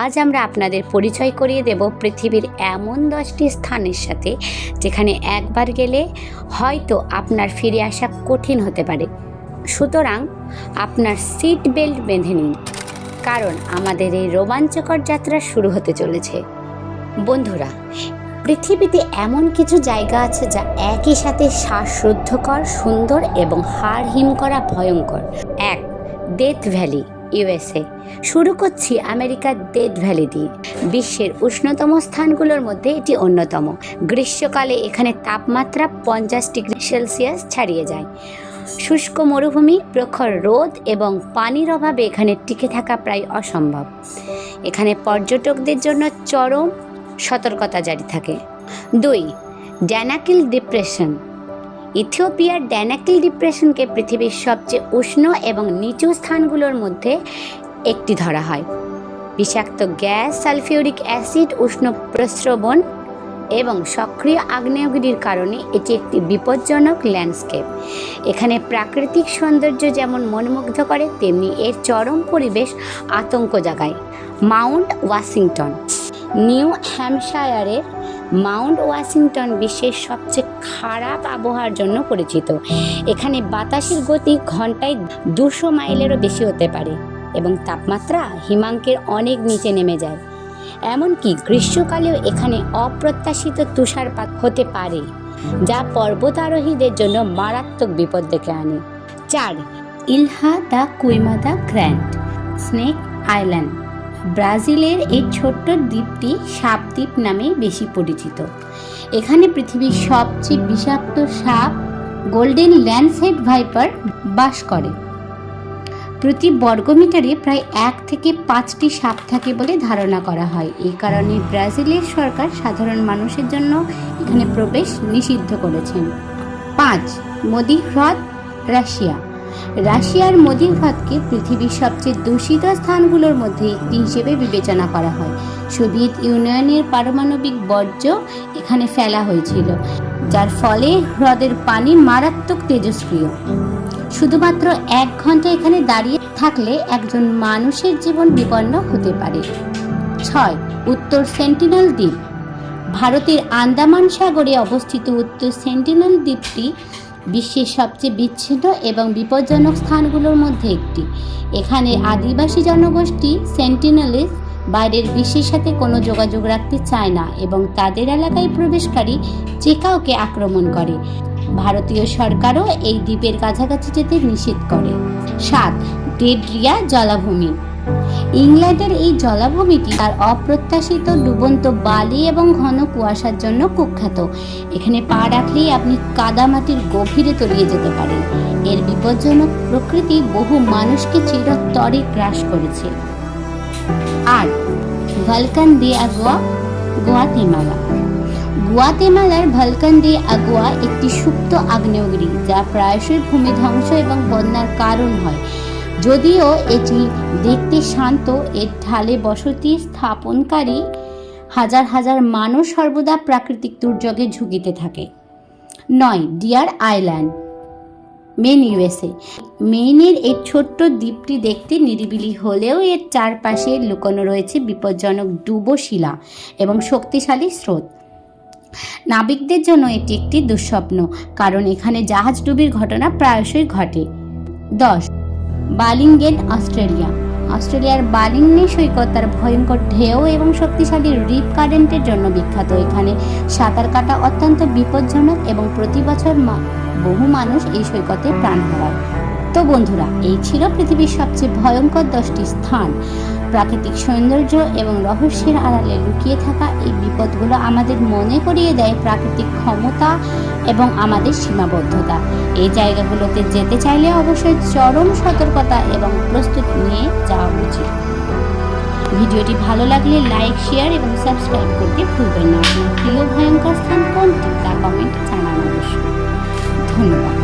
আজ আমরা আপনাদের পরিচয় করিয়ে দেব পৃথিবীর এমন দশটি স্থানের সাথে, যেখানে একবার গেলে হয়তো আপনার ফিরে আসা কঠিন হতে পারে। সুতরাং আপনার সিট বেল্ট বেঁধে নিন, কারণ আমাদের এই রোমাঞ্চকর যাত্রা শুরু হতে চলেছে। বন্ধুরা, পৃথিবীতে এমন কিছু জায়গা আছে যা একই সাথে শ্বাসরুদ্ধকর, সুন্দর এবং হাড় হিম করা ভয়ঙ্কর। এক ডেথ ভ্যালি ইউএসএ। শুরু করছি আমেরিকার ডেথ ভ্যালি দিয়ে। বিশ্বের উষ্ণতম স্থানগুলোর মধ্যে এটি অন্যতম। গ্রীষ্মকালে এখানে তাপমাত্রা পঞ্চাশ ডিগ্রি সেলসিয়াস ছাড়িয়ে যায়। শুষ্ক মরুভূমি, প্রখর রোদ এবং পানির অভাবে এখানে টিকে থাকা প্রায় অসম্ভব। এখানে পর্যটকদের জন্য চরম সতর্কতা জারি থাকে। দুই, ড্যানাকিল ডিপ্রেশন। ইথিওপিয়ার ড্যানাকিল ডিপ্রেশনকে পৃথিবীর সবচেয়ে উষ্ণ এবং নিচু স্থানগুলোর মধ্যে একটি ধরা হয়। বিষাক্ত গ্যাস, সালফিউরিক অ্যাসিড, উষ্ণ প্রস্রবণ এবং সক্রিয় আগ্নেয়গিরির কারণে এটি একটি বিপজ্জনক ল্যান্ডস্কেপ। এখানে প্রাকৃতিক সৌন্দর্য যেমন মনমুগ্ধ করে, তেমনি এর চরম পরিবেশ আতঙ্ক জাগায়। মাউন্ট ওয়াশিংটন, নিউ হ্যাম্পশায়ারের মাউন্ট ওয়াশিংটন বিশ্বের সবচেয়ে খারাপ আবহাওয়ার জন্য পরিচিত। এখানে বাতাসের গতি ঘন্টায় দুশো মাইলেরও বেশি হতে পারে এবং তাপমাত্রা হিমাঙ্কের অনেক নিচে নেমে যায়। এমনকি গ্রীষ্মকালেও এখানে অপ্রত্যাশিত তুষারপাত হতে পারে, যা পর্বতারোহীদের জন্য মারাত্মক বিপদ ডেকে আনে। চার, Ilha da Queimada Grande, Snake Island. ব্রাজিলের এই ছোট্ট দ্বীপটি সাপ দ্বীপ নামেই বেশি পরিচিত। এখানে পৃথিবীর সবচেয়ে বিষাক্ত সাপ গোল্ডেন ল্যান্ডসেড ভাইপার বাস করে। প্রতি বর্গমিটারে প্রায় এক থেকে পাঁচটি সাপ থাকে বলে ধারণা করা হয়। এই কারণে ব্রাজিলের সরকার সাধারণ মানুষের জন্য এখানে প্রবেশ নিষিদ্ধ করেছেন। পাঁচ, মোদি হ্রদ, রাশিয়া। রাশিয়ার মোদি হ্রদকে পৃথিবীর সবচেয়ে দূষিত স্থানগুলোর মধ্যে একটি হিসেবে বিবেচনা করা হয়। সোভিয়েত ইউনিয়নের পারমাণবিক বর্জ্য এখানে ফেলা হয়েছিল, যার ফলে হ্রদের পানি মারাত্মক তেজস্ক্রিয়। শুধুমাত্র এক ঘণ্টা এখানে দাঁড়িয়ে থাকলে একজন মানুষের জীবন বিপন্ন হতে পারে। ছয়, উত্তর সেন্টিনেল দ্বীপ। ভারতের আন্দামান সাগরে অবস্থিত উত্তর সেন্টিনেল দ্বীপটি বিশ্বের সবচেয়ে বিচ্ছিন্ন এবং বিপজ্জনক স্থানগুলোর মধ্যে একটি। এখানে আদিবাসী জনগোষ্ঠী সেন্টিনেলিস বাইরের বিশ্বের সাথে কোনো যোগাযোগ রাখতে চায় না এবং তাদের এলাকায় প্রবেশকারী যে কাউকে আক্রমণ করে। ভারতীয় সরকারও এই দ্বীপের কাছাকাছি যেতে নিষেধ করে। সাত ডেডরিয়া জলাভূমি। ইংল্যান্ডের এই জলাভূমিটি তার অপ্রত্যাশিত ডুবন্ত বালি এবং ঘন কুয়াশার জন্য কুখ্যাত। এখানে পা রাখলেই আপনি কাদামাটির গভীরে তলিয়ে যেতে পারেন। এর বিপজ্জনক প্রকৃতি বহু মানুষকে চিরতরে গ্রাস করেছে। আর, ভালকান দে আগোয়া, গোয়াতেমালা। গুয়াতেমালার ভালকান দে আগুয়া একটি সুপ্ত আগ্নেয়গিরি যা প্রায়শই ভূমি ধ্বংস এবং বন্যার কারণ হয়। যদিও এটি দেখতে শান্ত, এর ঢালে বসতি স্থাপনকারী হাজার হাজার মানুষ সর্বদা প্রাকৃতিক দুর্যোগে ঝুঁকিতে থাকে। নয়, ডিয়ার আইল্যান্ড মেন ইউএসএ। মেইনের এই ছোট্ট দ্বীপটি দেখতে নিরিবিলি হলেও এর চারপাশে লুকানো রয়েছে বিপজ্জনক ডুবো শিলা এবং শক্তিশালী স্রোত। নাবিকদের জন্য এটি একটি দুঃস্বপ্ন, কারণ এখানে জাহাজ ডুবির ঘটনা প্রায়শই ঘটে। দশ বালিংগেট অস্ট্রেলিয়া। অস্ট্রেলিয়ার বালিংনে সৈকত তার ভয়ঙ্কর ঢেউ এবং শক্তিশালী রিপ কারেন্টের জন্য বিখ্যাত। এখানে সাঁতার কাটা অত্যন্ত বিপজ্জনক এবং প্রতি বছর বহু মানুষ এই সৈকতে প্রাণ হারায়। তো বন্ধুরা, এই ছিল পৃথিবীর সবচেয়ে ভয়ঙ্কর দশটি স্থান। প্রাকৃতিক সৌন্দর্য এবং রহস্যের আড়ালে লুকিয়ে থাকা এই বিপদগুলো আমাদের মনে করিয়ে দেয় প্রাকৃতিক ক্ষমতা এবং আমাদের সীমাবদ্ধতা। এই জায়গাগুলোতে যেতে চাইলে অবশ্যই চরম সতর্কতা এবং প্রস্তুতি নিয়ে যাওয়া উচিত। ভিডিওটি ভালো লাগলে লাইক, শেয়ার এবং সাবস্ক্রাইব করতে ভুলবেন না। আপনার প্রিয় ভয়ঙ্কর স্থান কোনটি তা কমেন্টে জানান অবশ্যই। ধন্যবাদ।